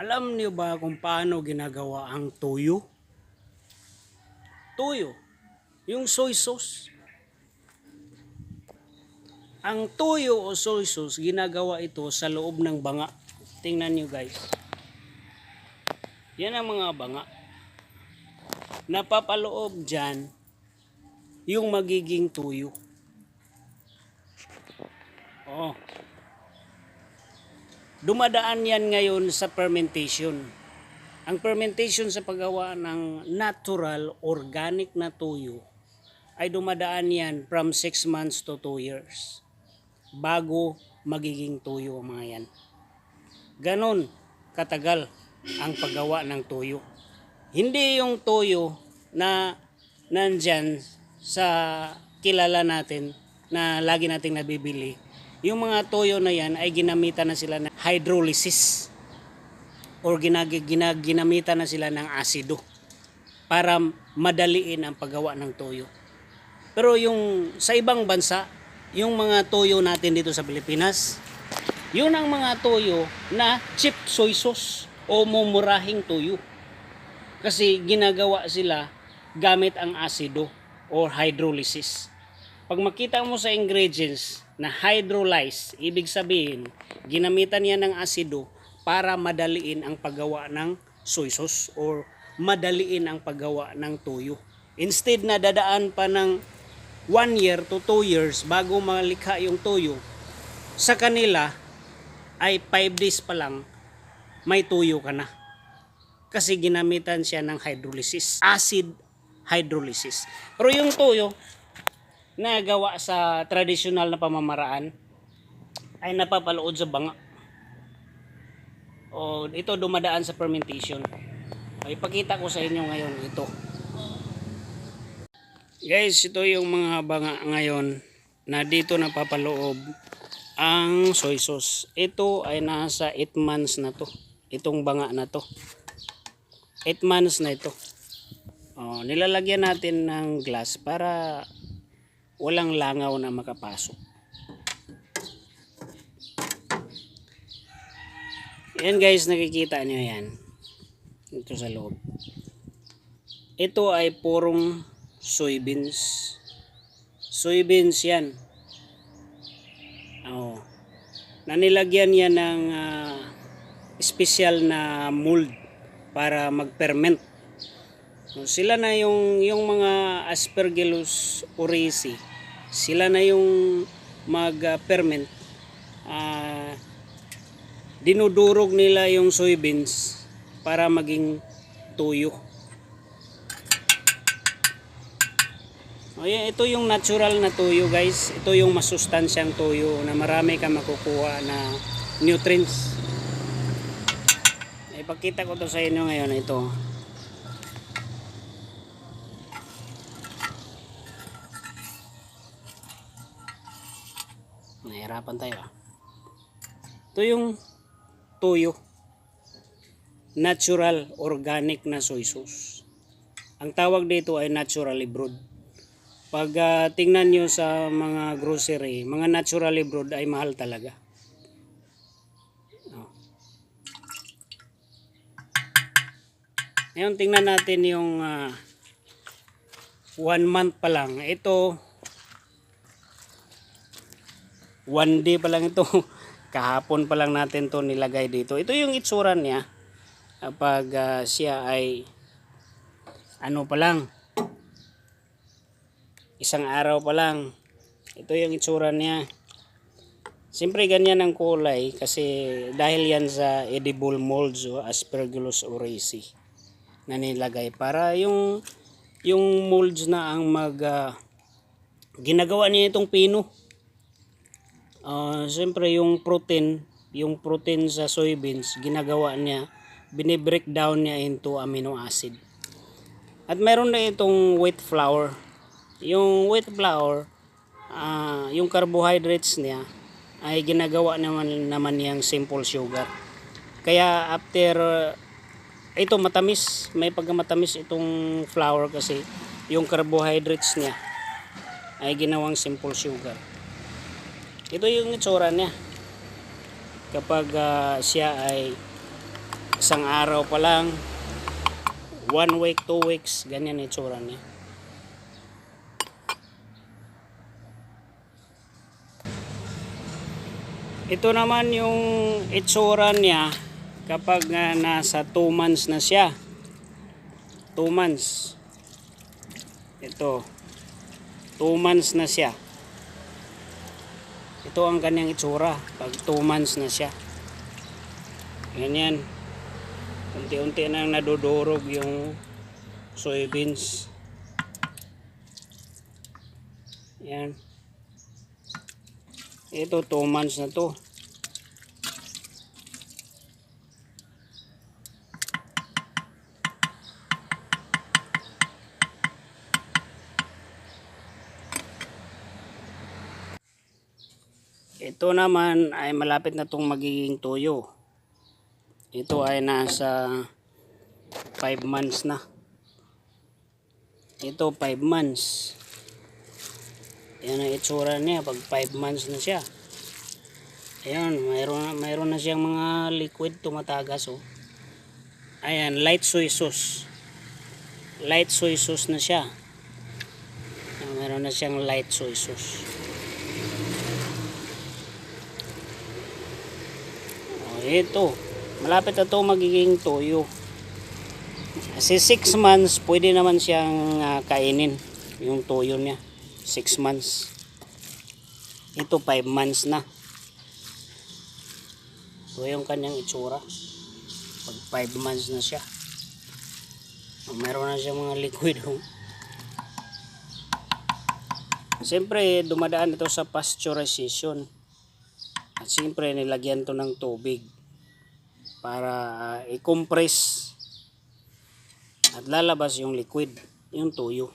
Alam niyo ba kung paano ginagawa ang tuyo? Tuyo. Yung soy sauce. Ang tuyo o soy sauce, ginagawa ito sa loob ng banga. Tingnan niyo guys. Yan ang mga banga. Napapaloob dyan yung magiging tuyo. Oh. Dumadaan yan ngayon sa fermentation. Ang fermentation sa paggawa ng natural, organic na tuyo ay dumadaan yan from 6 months to 2 years bago magiging tuyo ang mga yan. Ganon katagal ang paggawa ng tuyo. Hindi yung tuyo na nandyan sa kilala natin na lagi nating nabibili. Yung mga toyo na yan ay ginamitan na sila ng hydrolysis or ginag, ginag, ginamitan na sila ng asido para madaliin ang paggawa ng toyo. Pero yung sa ibang bansa, yung mga toyo natin dito sa Pilipinas, yun ang mga toyo na cheap soy sauce o mumurahing toyo. Kasi ginagawa sila gamit ang asido or hydrolysis. Pag makita mo sa ingredients na hydrolyze, ibig sabihin, ginamitan yan ng asido para madaliin ang paggawa ng soy sauce or madaliin ang paggawa ng tuyo. Instead na dadaan pa ng 1 year to 2 years bago malikha yung tuyo, sa kanila ay 5 days pa lang may tuyo ka na. Kasi ginamitan siya ng hydrolysis, acid hydrolysis. Pero yung tuyo, na gawa sa traditional na pamamaraan ay napapalood sa banga. O ito dumadaan sa fermentation. O, ipakita ko sa inyo ngayon ito. Guys, ito yung mga banga ngayon na dito napapaloob ang soy sauce. Ito ay nasa 8 months na to. Itong banga na to. 8 months na ito. O, nilalagyan natin ng glass para walang langaw na makapasok. Yan guys, nakikita nyo yan. Ito sa loob. Ito ay purong soybeans. Soybeans yan. Oh. Nanilagyan yan ng ah, special na mold para mag-ferment. So, sila na yung yung mga Aspergillus oryzae. Sila na yung mag-ferment. Ah, dinudurog nila yung soybeans para maging tuyo. O yan, ito yung natural na tuyo guys. Ito yung masustansyang tuyo na marami ka makukuha na nutrients. Ipakita ko to sa inyo ngayon ito. Nahirapan tayo ah. Ito yung tuyo. Natural, organic na soy sauce. Ang tawag dito ay naturally brewed. Pag ah, tingnan nyo sa mga grocery, mga naturally brewed ay mahal talaga. Oh. Ngayon tingnan natin yung ah, one month pa lang. Ito, one day pa lang ito. Kahapon pa lang natin to nilagay dito. Ito yung itsura niya. Kapag ah, siya ay ano pa lang. Isang araw pa lang. Ito yung itsura niya. Siyempre ganyan ang kulay kasi dahil yan sa edible molds o aspergillus oryzae na nilagay. Para yung yung molds na ang mag ah, ginagawa niya itong pino Ah, siyempre yung protein, yung protein sa soybeans, ginagawa niya, binibreak down niya into amino acid. At meron na itong wheat flour. Yung wheat flour, ah, yung carbohydrates niya, ay ginagawa naman naman niyang simple sugar. Kaya after uh, ito matamis, may pagkamatamis itong flour kasi yung carbohydrates niya ay ginawang simple sugar. Ito yung itsura niya. Kapag ah, siya ay isang araw pa lang, one week, two weeks, ganyan itsura niya. Ito naman yung itsura niya kapag nga nasa 2 months na siya. 2 months. Ito. 2 months na siya. Ito ang kanyang itsura pag 2 months na siya. Ganyan. Unti-unti nang nadudurog yung soybeans. Yan. Ito 2 months na to. Ito naman ay malapit na tong magiging toyo. Ito ay nasa 5 months na. Ito 5 months. Yan ang itsura niya pag 5 months na siya. Ayan, mayroon, mayroon na siyang mga liquid tumatagas oh. Ayan, light soy sauce. Light soy sauce na siya. Ayan, Mayroon na siyang light soy sauce. Ito. Malapit na to magiging toyo. Kasi 6 months, pwede naman siyang ah, kainin yung toyo niya. 6 months. Ito 5 months na. So yung kanyang itsura. Pag 5 months na siya. Meron na siya mga liquid. Oh. Siyempre, dumadaan ito sa pasteurization. At siyempre, nilagyan to ng tubig para ah, i-compress at lalabas yung liquid, yung tuyo.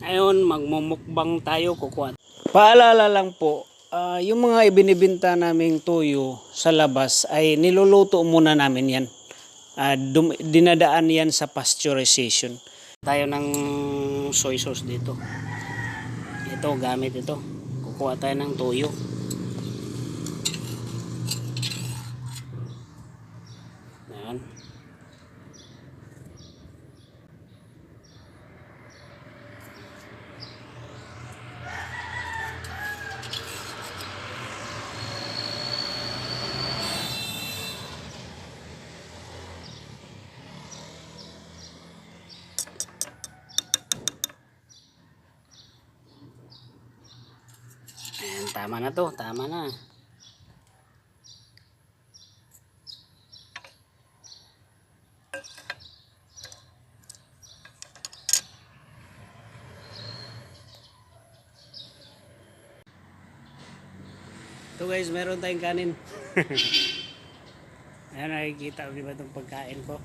Ngayon, magmumukbang tayo kukuha. Paalala lang po, ah, yung mga ibinibinta naming tuyo sa labas ay niluluto muna namin yan. Dum- dinadaan yan sa pasteurization. Tayo ng soy sauce dito. Ito, gamit ito. Kukuha tayo ng tuyo. Ayan. Ayan, tama na to, tama na. Ito guys, meron tayong kanin. Ayan, nakikita ko ba itong pagkain ko?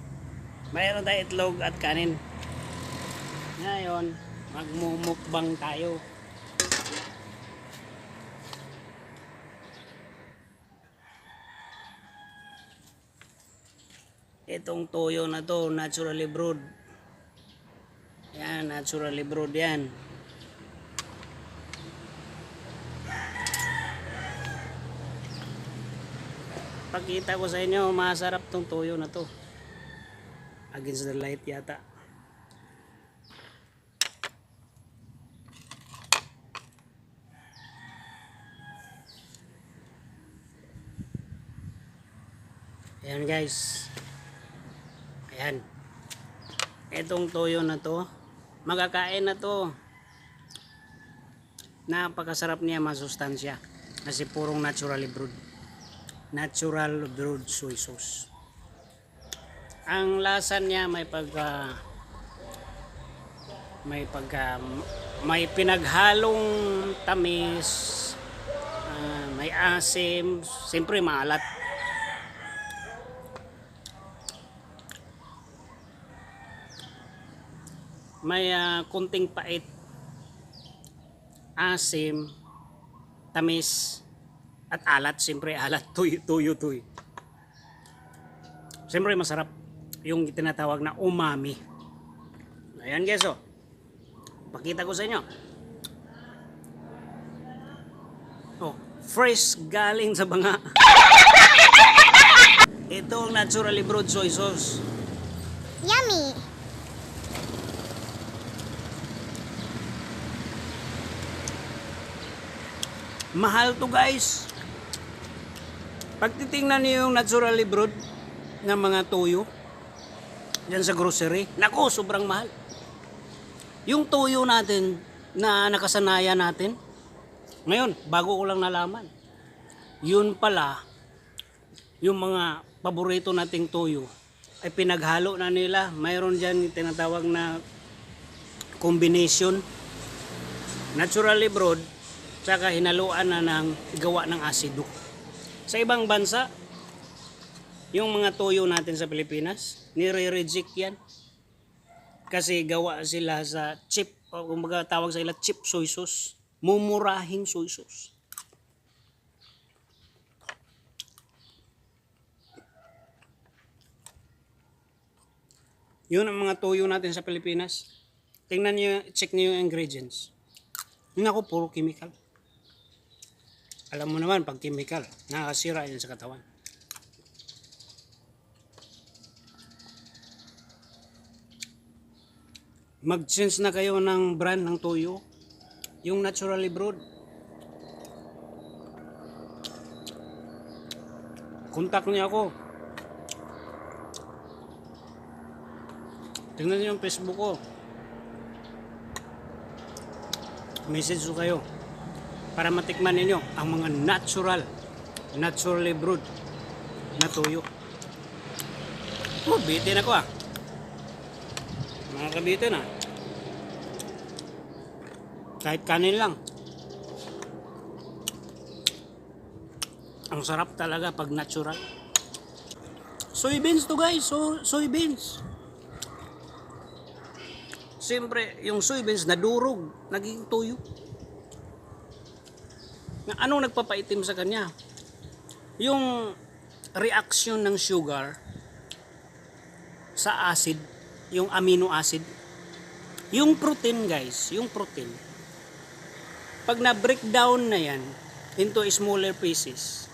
Mayroon tayong itlog at kanin. Ngayon, magmumukbang tayo. Itong toyo na to, naturally brewed. Yan, naturally brewed yan. Pakita ko sa inyo, masarap tong toyo na to. Against the light yata. Ayan guys. Ayan. Etong toyo na to, magkakain na to. Napakasarap niya masustansya. Kasi purong naturally brewed. Natural brewed soy sauce. Ang lasa niya may pagka may pagka may pinaghalong tamis, ah, may asim, siyempre maalat. May ah, kunting pait asim tamis at alat siyempre alat tuyo tuyo tuyo siyempre masarap yung tinatawag na umami ayan guys oh pakita ko sa inyo oh Fresh galing sa banga. Ito ang naturally brewed soy sauce. Yummy. Mahal to guys. Pag titingnan niyo yung naturally brewed ng mga tuyo, dyan sa grocery, nako, sobrang mahal. Yung tuyo natin na nakasanayan natin, ngayon, bago ko lang nalaman, yun pala, yung mga paborito nating tuyo, ay pinaghalo na nila. Mayroon dyan tinatawag na combination naturally brewed tsaka hinaluan na ng gawa ng asido. Sa ibang bansa, yung mga toyo natin sa Pilipinas, nire-reject yan. Kasi gawa sila sa cheap, o kumbaga tawag sa ila cheap soy sauce. Mumurahing soy sauce. Yun ang mga toyo natin sa Pilipinas. Tingnan niyo, check niyo yung ingredients. Yun ako, puro chemical. Alam mo naman, pag chemical, nakakasira yan sa katawan. Mag-sense na kayo ng brand ng toyo. Yung naturally brewed. Contact niyo ako. Tingnan niyo yung Facebook ko. Message ko kayo para matikman ninyo ang mga natural, naturally brewed na tuyo. Oh, bitin ako ah. Mga kabitin ah. Kahit kanin lang. Ang sarap talaga pag natural. Soybeans to guys, so, soybeans. Siyempre, yung soybeans nadurog, naging tuyo. Na anong nagpapaitim sa kanya? Yung reaction ng sugar sa acid, yung amino acid. Yung protein guys, yung protein. Pag na-breakdown na yan into smaller pieces,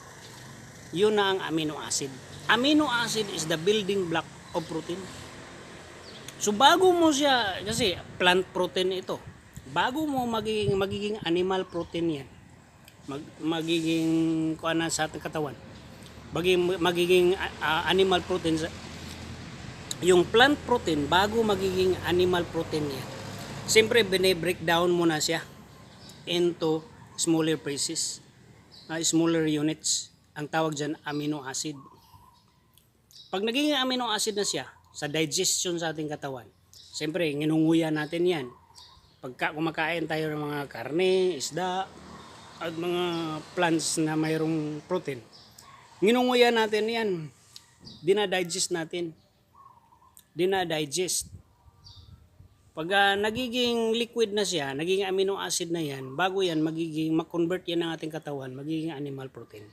yun na ang amino acid. Amino acid is the building block of protein. So bago mo siya, kasi plant protein ito, bago mo magiging, magiging animal protein yan, mag, magiging kuan na sa ating katawan, magiging, magiging ah, animal protein, sa- yung plant protein, bago magiging animal protein yan, siyempre bine-breakdown mo na siya into smaller pieces, ah, smaller units. Ang tawag dyan, amino acid. Pag naging amino acid na siya, sa digestion sa ating katawan, siyempre, nginunguya natin yan. Pagka kumakain tayo ng mga karne, isda, at mga plants na mayroong protein, nginunguya natin yan. Dinadigest natin. Dinadigest. Pag ah, nagiging liquid na siya, nagiging amino acid na yan, bago yan, magiging, mag-convert yan ng ating katawan, magiging animal protein.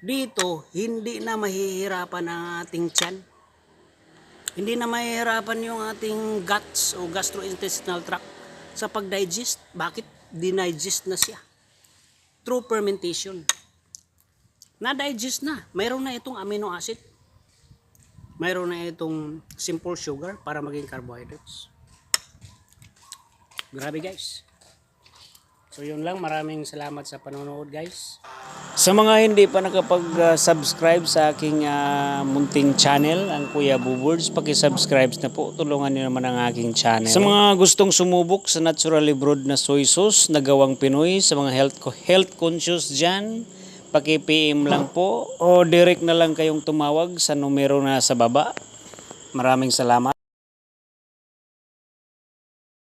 Dito, hindi na mahihirapan ang ating tiyan. Hindi na mahihirapan yung ating guts o gastrointestinal tract sa pag-digest. Bakit? Dinigest na siya. Through fermentation. Na-digest na. Mayroon na itong amino acid. Mayroon na itong simple sugar para maging carbohydrates. Grabe guys. So yun lang. Maraming salamat sa panonood guys. Sa mga hindi pa nakapag-subscribe sa aking ah, munting channel, ang Kuya Buburds, paki-subscribe na po. Tulungan niyo naman ang aking channel. Sa mga gustong sumubok sa naturally brewed na soy sauce na gawang Pinoy, sa mga health health conscious dyan, paki-PM lang po o direct na lang kayong tumawag sa numero na sa baba. Maraming salamat.